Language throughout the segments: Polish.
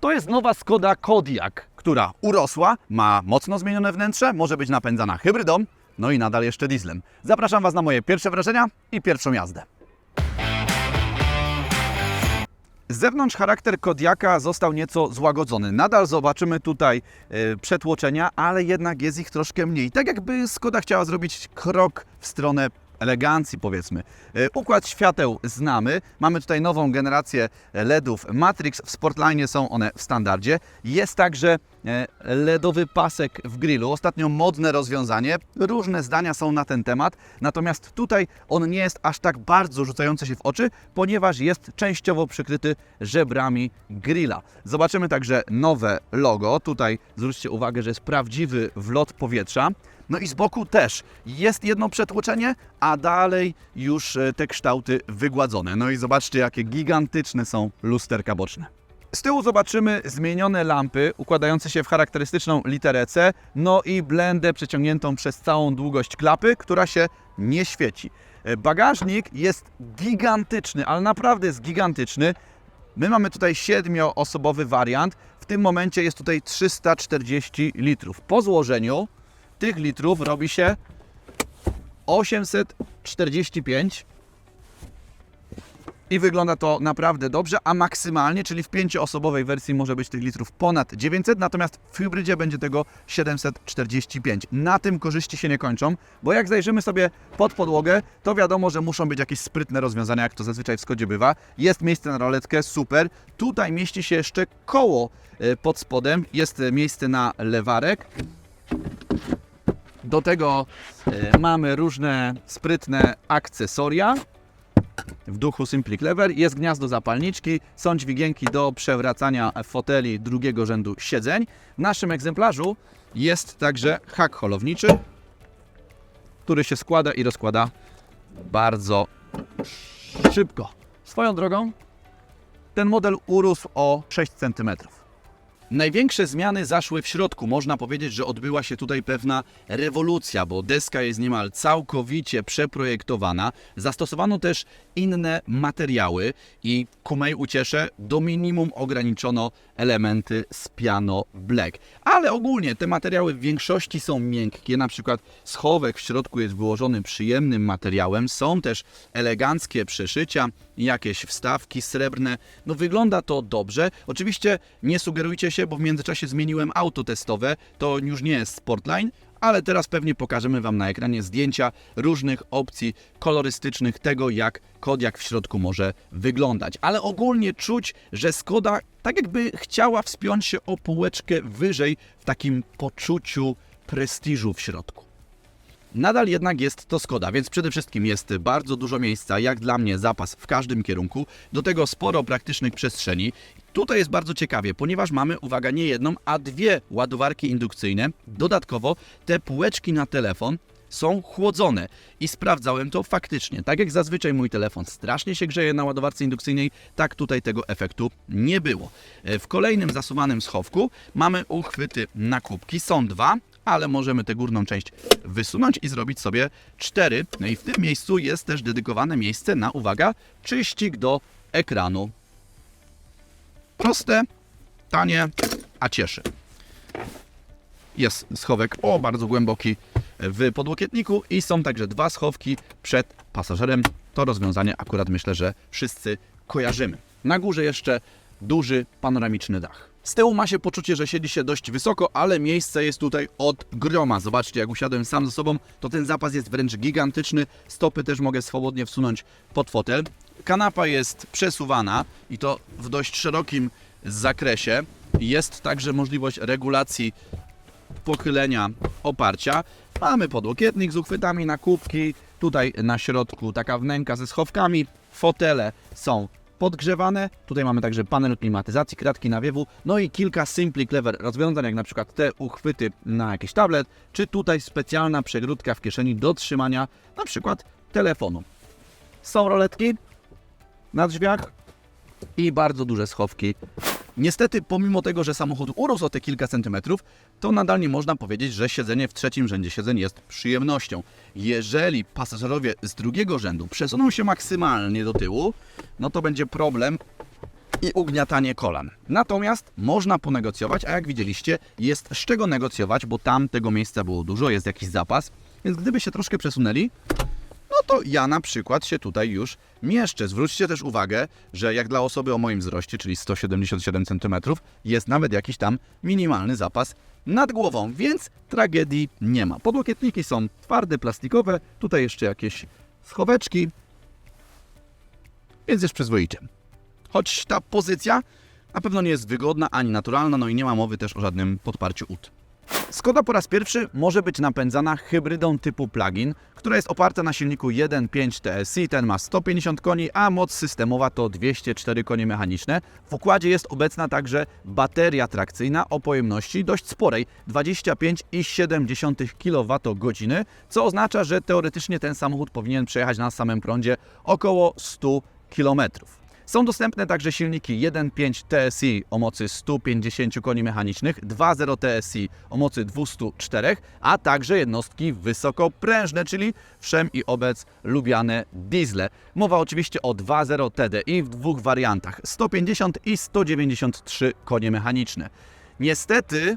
To jest nowa Skoda Kodiaq, która urosła, ma mocno zmienione wnętrze, może być napędzana hybrydą, no i nadal jeszcze dieslem. Zapraszam Was na moje pierwsze wrażenia i pierwszą jazdę. Z zewnątrz charakter Kodiaka został nieco złagodzony. Nadal zobaczymy tutaj e, przetłoczenia, ale jednak jest ich troszkę mniej. Tak jakby Skoda chciała zrobić krok w stronę elegancji, powiedzmy. E, Układ świateł znamy. Mamy tutaj nową generację LEDów Matrix. W Sportline są one w standardzie. Jest także e, LEDowy pasek w grillu. Ostatnio modne rozwiązanie. Różne zdania są na ten temat. Natomiast tutaj on nie jest aż tak bardzo rzucający się w oczy, ponieważ jest częściowo przykryty żebrami grilla. Zobaczymy także nowe logo. Tutaj zwróćcie uwagę, że jest prawdziwy wlot powietrza. No i z boku też jest jedno przetłoczenie, a dalej już e, te kształty wygładzone. No i zobaczcie, jakie gigantyczne są lusterka boczne. Z tyłu zobaczymy zmienione lampy układające się w charakterystyczną literę C, no i blendę przeciągniętą przez całą długość klapy, która się nie świeci. E, Bagażnik jest gigantyczny, ale naprawdę jest gigantyczny. My mamy tutaj siedmioosobowy wariant. W tym momencie jest tutaj 340 litrów. Po złożeniu tych litrów robi się 845 i wygląda to naprawdę dobrze, a maksymalnie, czyli w pięcioosobowej wersji może być tych litrów ponad 900, natomiast w hybrydzie będzie tego 745. Na tym korzyści się nie kończą, bo jak zajrzymy sobie pod podłogę, to wiadomo, że muszą być jakieś sprytne rozwiązania, jak to zazwyczaj w Skodzie bywa. Jest miejsce na roletkę, super. Tutaj mieści się jeszcze koło e, pod spodem, jest e, miejsce na lewarek. Do tego e, mamy różne sprytne akcesoria w duchu Simply Clever. Jest gniazdo zapalniczki, są dźwigienki do przewracania foteli drugiego rzędu siedzeń. W naszym egzemplarzu jest także hak holowniczy, który się składa i rozkłada bardzo szybko. Swoją drogą, ten model urósł o 6 cm. Największe zmiany zaszły w środku. Można powiedzieć, że odbyła się tutaj pewna rewolucja, bo deska jest niemal całkowicie przeprojektowana. Zastosowano też inne materiały i ku mej uciesze do minimum ograniczono elementy z piano black. Ale ogólnie te materiały w większości są miękkie, na przykład schowek w środku jest wyłożony przyjemnym materiałem, są też eleganckie przeszycia, jakieś wstawki srebrne. No wygląda to dobrze. Oczywiście nie sugerujcie się, bo w międzyczasie zmieniłem auto testowe, to już nie jest Sportline, ale teraz pewnie pokażemy Wam na ekranie zdjęcia różnych opcji kolorystycznych tego, jak Kodiak w środku może wyglądać. Ale ogólnie czuć, że Skoda tak jakby chciała wspiąć się o półeczkę wyżej w takim poczuciu prestiżu w środku. Nadal jednak jest to Skoda, więc przede wszystkim jest bardzo dużo miejsca, jak dla mnie zapas w każdym kierunku, do tego sporo praktycznych przestrzeni. Tutaj jest bardzo ciekawie, ponieważ mamy, uwaga, nie jedną, a dwie ładowarki indukcyjne. Dodatkowo te półeczki na telefon są chłodzone i sprawdzałem to faktycznie. Tak jak zazwyczaj mój telefon strasznie się grzeje na ładowarce indukcyjnej, tak tutaj tego efektu nie było. E, W kolejnym zasuwanym schowku mamy uchwyty na kubki, są dwa, ale możemy tę górną część wysunąć i zrobić sobie cztery. No i w tym miejscu jest też dedykowane miejsce na, uwaga, czyścik do ekranu. Proste, tanie, a cieszy. Jest schowek o bardzo głęboki w podłokietniku i są także dwa schowki przed pasażerem. To rozwiązanie akurat myślę, że wszyscy kojarzymy. Na górze jeszcze duży panoramiczny dach. Z tyłu ma się poczucie, że siedzi się dość wysoko, ale miejsce jest tutaj od groma. Zobaczcie, jak usiadłem sam ze sobą, to ten zapas jest wręcz gigantyczny. Stopy też mogę swobodnie wsunąć pod fotel. Kanapa jest przesuwana i to w dość szerokim zakresie. Jest także możliwość regulacji pochylenia oparcia. Mamy podłokietnik z uchwytami na kubki. Tutaj na środku taka wnęka ze schowkami. Fotele są podgrzewane. Tutaj mamy także panel klimatyzacji, kratki nawiewu, no i kilka Simply Clever rozwiązań, jak na przykład te uchwyty na jakiś tablet, czy tutaj specjalna przegródka w kieszeni do trzymania na przykład telefonu. Są roletki na drzwiach i bardzo duże schowki Niestety, pomimo tego, że samochód urósł o te kilka centymetrów, to nadal nie można powiedzieć, że siedzenie w trzecim rzędzie siedzeń jest przyjemnością. Jeżeli pasażerowie z drugiego rzędu przesuną się maksymalnie do tyłu, no to będzie problem i ugniatanie kolan. Natomiast można ponegocjować, a jak widzieliście, jest z czego negocjować, bo tam tego miejsca było dużo, jest jakiś zapas, więc gdyby się troszkę przesunęli, to ja na przykład się tutaj już mieszczę. Zwróćcie też uwagę, że jak dla osoby o moim wzroście, czyli 177 cm, jest nawet jakiś tam minimalny zapas nad głową, więc tragedii nie ma. Podłokietniki są twarde, plastikowe, tutaj jeszcze jakieś schoweczki, więc jest przyzwoicie. Choć ta pozycja na pewno nie jest wygodna ani naturalna, no i nie ma mowy też o żadnym podparciu ud. Skoda po raz pierwszy może być napędzana hybrydą typu plug-in, która jest oparta na silniku 1.5 TSI. Ten ma 150 koni, a moc systemowa to 204 konie mechaniczne. W układzie jest obecna także bateria trakcyjna o pojemności dość sporej 25,7 kWh, co oznacza, że teoretycznie ten samochód powinien przejechać na samym prądzie około 100 km. Są dostępne także silniki 1.5 TSI o mocy 150 koni mechanicznych, 2.0 TSI o mocy 204, a także jednostki wysokoprężne, czyli wszem i obec lubiane diesle. Mowa oczywiście o 2.0 TDI w dwóch wariantach 150 i 193 konie mechaniczne. Niestety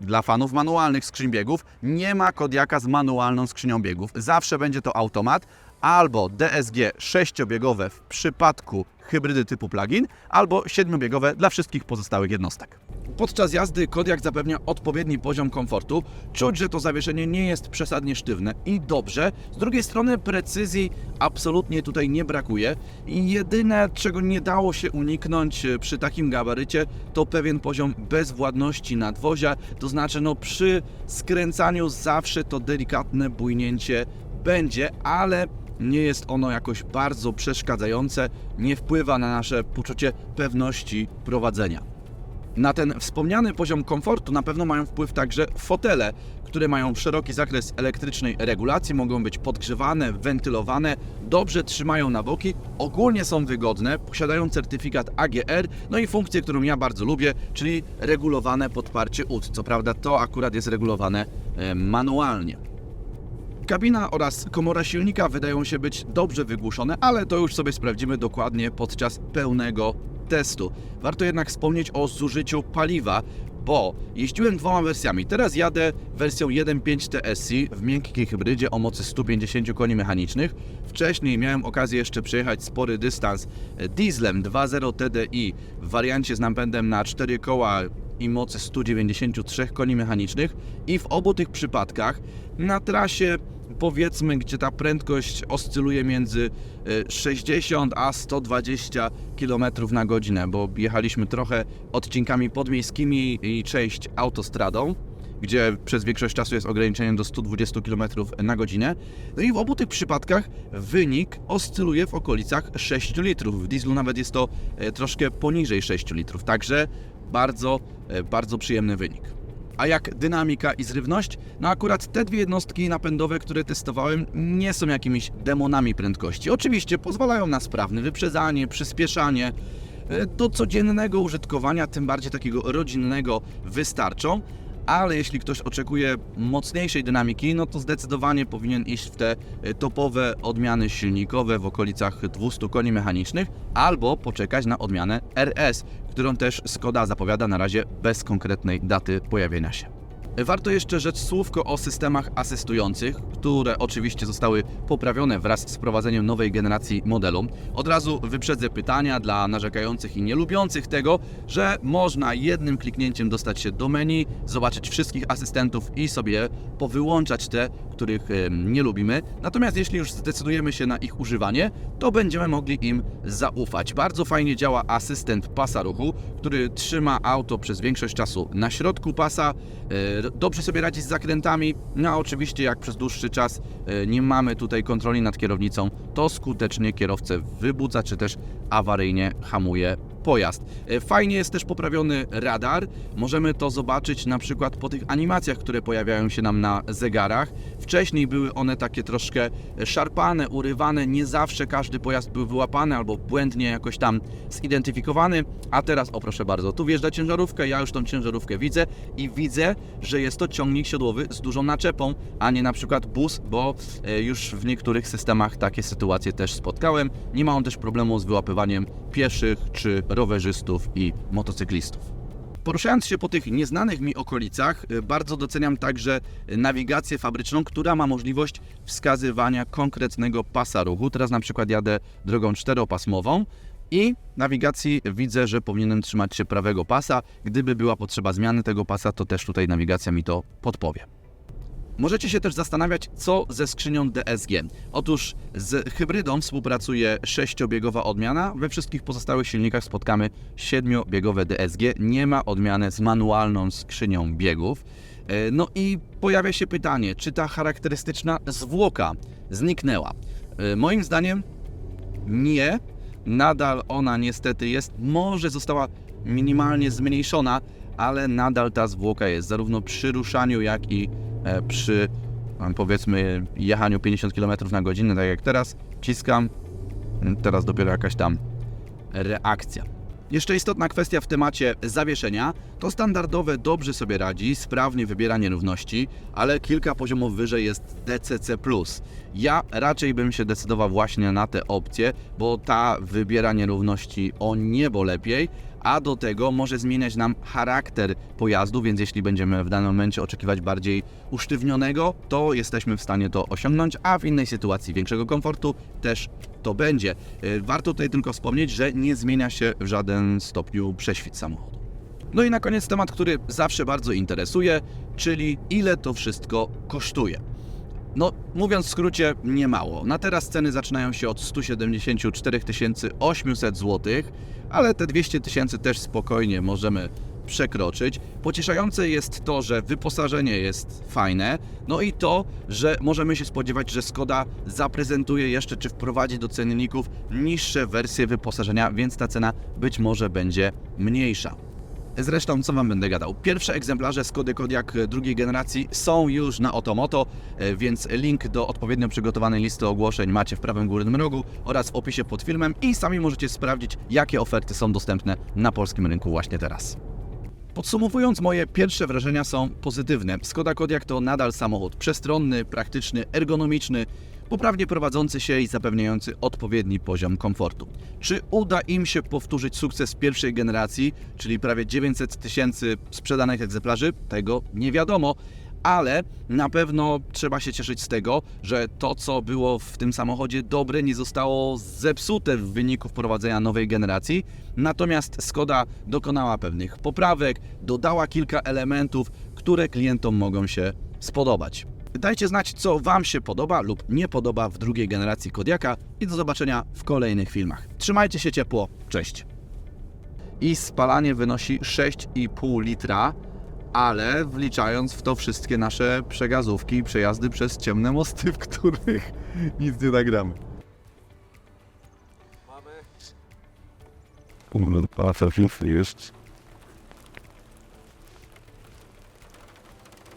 dla fanów manualnych skrzyń biegów nie ma Kodiaka z manualną skrzynią biegów. Zawsze będzie to automat albo DSG sześciobiegowe w przypadku hybrydy typu plug-in, albo siedmiobiegowe dla wszystkich pozostałych jednostek. Podczas jazdy Kodiak zapewnia odpowiedni poziom komfortu. Czuć, że to zawieszenie nie jest przesadnie sztywne i dobrze. Z drugiej strony precyzji absolutnie tutaj nie brakuje i jedyne, czego nie dało się uniknąć e, przy takim gabarycie, to pewien poziom bezwładności nadwozia, to znaczy no przy skręcaniu zawsze to delikatne bujnięcie będzie, ale nie jest ono jakoś bardzo przeszkadzające, nie wpływa na nasze poczucie pewności prowadzenia. Na ten wspomniany poziom komfortu na pewno mają wpływ także fotele, które mają szeroki zakres elektrycznej regulacji, mogą być podgrzewane, wentylowane, dobrze trzymają na boki, ogólnie są wygodne, posiadają certyfikat AGR, no i funkcję, którą ja bardzo lubię, czyli regulowane podparcie ud. Co prawda to akurat jest regulowane e, manualnie. Kabina oraz komora silnika wydają się być dobrze wygłuszone, ale to już sobie sprawdzimy dokładnie podczas pełnego testu. Warto jednak wspomnieć o zużyciu paliwa, bo jeździłem dwoma wersjami. Teraz jadę wersją 1.5 TSI w miękkiej hybrydzie o mocy 150 koni mechanicznych. Wcześniej miałem okazję jeszcze przejechać spory dystans dieslem 2.0 TDI w wariancie z napędem na 4 koła i mocy 193 koni mechanicznych i w obu tych przypadkach na trasie powiedzmy, gdzie ta prędkość oscyluje między e, 60 a 120 km na godzinę, bo jechaliśmy trochę odcinkami podmiejskimi i część autostradą, gdzie przez większość czasu jest ograniczenie do 120 km na godzinę. No i w obu tych przypadkach wynik oscyluje w okolicach 6 litrów. W dieslu nawet jest to e, troszkę poniżej 6 litrów, także bardzo, e, bardzo przyjemny wynik. A jak dynamika i zrywność? No akurat te dwie jednostki napędowe, które testowałem, nie są jakimiś demonami prędkości. Oczywiście pozwalają na sprawne wyprzedzanie, przyspieszanie. E, Do codziennego użytkowania, tym bardziej takiego rodzinnego, wystarczą. Ale jeśli ktoś oczekuje mocniejszej dynamiki, no to zdecydowanie powinien iść w te e, topowe odmiany silnikowe w okolicach 200 koni mechanicznych, albo poczekać na odmianę RS, którą też Skoda zapowiada na razie bez konkretnej daty pojawienia się. Warto jeszcze rzec słówko o systemach asystujących, które oczywiście zostały poprawione wraz z wprowadzeniem nowej generacji modelu. Od razu wyprzedzę pytania dla narzekających i nielubiących tego, że można jednym kliknięciem dostać się do menu, zobaczyć wszystkich asystentów i sobie powyłączać te, których em, nie lubimy. Natomiast jeśli już zdecydujemy się na ich używanie, to będziemy mogli im zaufać. Bardzo fajnie działa asystent pasa ruchu, który trzyma auto przez większość czasu na środku pasa, e, dobrze sobie radzi z zakrętami, no a oczywiście jak przez dłuższy czas e, nie mamy tutaj kontroli nad kierownicą, to skutecznie kierowcę wybudza, czy też awaryjnie hamuje pojazd. E, Fajnie jest też poprawiony radar. Możemy to zobaczyć na przykład po tych animacjach, które pojawiają się nam na zegarach. Wcześniej były one takie troszkę szarpane, urywane. Nie zawsze każdy pojazd był wyłapany albo błędnie jakoś tam zidentyfikowany. A teraz, o proszę bardzo, tu wjeżdża ciężarówkę. Ja już tą ciężarówkę widzę i widzę, że jest to ciągnik siodłowy z dużą naczepą, a nie na przykład bus, bo e, już w niektórych systemach takie sytuacje też spotkałem. Nie ma on też problemu z wyłapywaniem pieszych czy rowerzystów i motocyklistów. Poruszając się po tych nieznanych mi okolicach, y, bardzo doceniam także nawigację fabryczną, która ma możliwość wskazywania konkretnego pasa ruchu. Teraz na przykład jadę drogą czteropasmową i nawigacji widzę, że powinienem trzymać się prawego pasa. Gdyby była potrzeba zmiany tego pasa, to też tutaj nawigacja mi to podpowie. Możecie się też zastanawiać, co ze skrzynią DSG. Otóż z hybrydą współpracuje sześciobiegowa odmiana. We wszystkich pozostałych silnikach spotkamy siedmiobiegowe DSG. Nie ma odmiany z manualną skrzynią biegów. E, No i pojawia się pytanie, czy ta charakterystyczna zwłoka zniknęła? E, Moim zdaniem nie. Nadal ona niestety jest, może została minimalnie zmniejszona, ale nadal ta zwłoka jest, zarówno przy ruszaniu, jak i przy em, powiedzmy jechaniu 50 km na godzinę, tak jak teraz, ciskam, teraz dopiero jakaś tam reakcja. Jeszcze istotna kwestia w temacie zawieszenia to standardowe dobrze sobie radzi, sprawnie wybiera nierówności, ale kilka poziomów wyżej jest DCC+. Ja raczej bym się decydował właśnie na tę opcję, bo ta wybiera nierówności o niebo lepiej, a do tego może zmieniać nam charakter pojazdu, więc jeśli będziemy w danym momencie oczekiwać bardziej usztywnionego, to jesteśmy w stanie to osiągnąć, a w innej sytuacji większego komfortu też to będzie. Y, Warto tutaj tylko wspomnieć, że nie zmienia się w żaden stopniu prześwit samochodu. No i na koniec temat, który zawsze bardzo interesuje, czyli ile to wszystko kosztuje. No, mówiąc w skrócie, nie mało. Na teraz ceny zaczynają się od 174 800 zł, ale te 200 tysięcy też spokojnie możemy przekroczyć. Pocieszające jest to, że wyposażenie jest fajne, no i to, że możemy się spodziewać, że Skoda zaprezentuje jeszcze czy wprowadzi do cenników niższe wersje wyposażenia, więc ta cena być może będzie mniejsza. Zresztą, co Wam będę gadał? Pierwsze egzemplarze Skody Kodiaq drugiej generacji są już na Otomoto, e, więc link do odpowiednio przygotowanej listy ogłoszeń macie w prawym górnym rogu oraz w opisie pod filmem i sami możecie sprawdzić, jakie oferty są dostępne na polskim rynku właśnie teraz. Podsumowując, moje pierwsze wrażenia są pozytywne. Skoda Kodiaq to nadal samochód przestronny, praktyczny, ergonomiczny, poprawnie prowadzący się i zapewniający odpowiedni poziom komfortu. Czy uda im się powtórzyć sukces pierwszej generacji, czyli prawie 900 tysięcy sprzedanych egzemplarzy? Tego nie wiadomo, ale na pewno trzeba się cieszyć z tego, że to, co było w tym samochodzie dobre, nie zostało zepsute w wyniku wprowadzenia nowej generacji. Natomiast Skoda dokonała pewnych poprawek, dodała kilka elementów, które klientom mogą się spodobać. Dajcie znać, co Wam się podoba lub nie podoba w drugiej generacji Kodiaka i do zobaczenia w kolejnych filmach. Trzymajcie się ciepło, cześć! I spalanie wynosi 6,5 litra, ale wliczając w to wszystkie nasze przegazówki i przejazdy przez ciemne mosty, w których nic nie nagramy. Kurwa, pasa jest.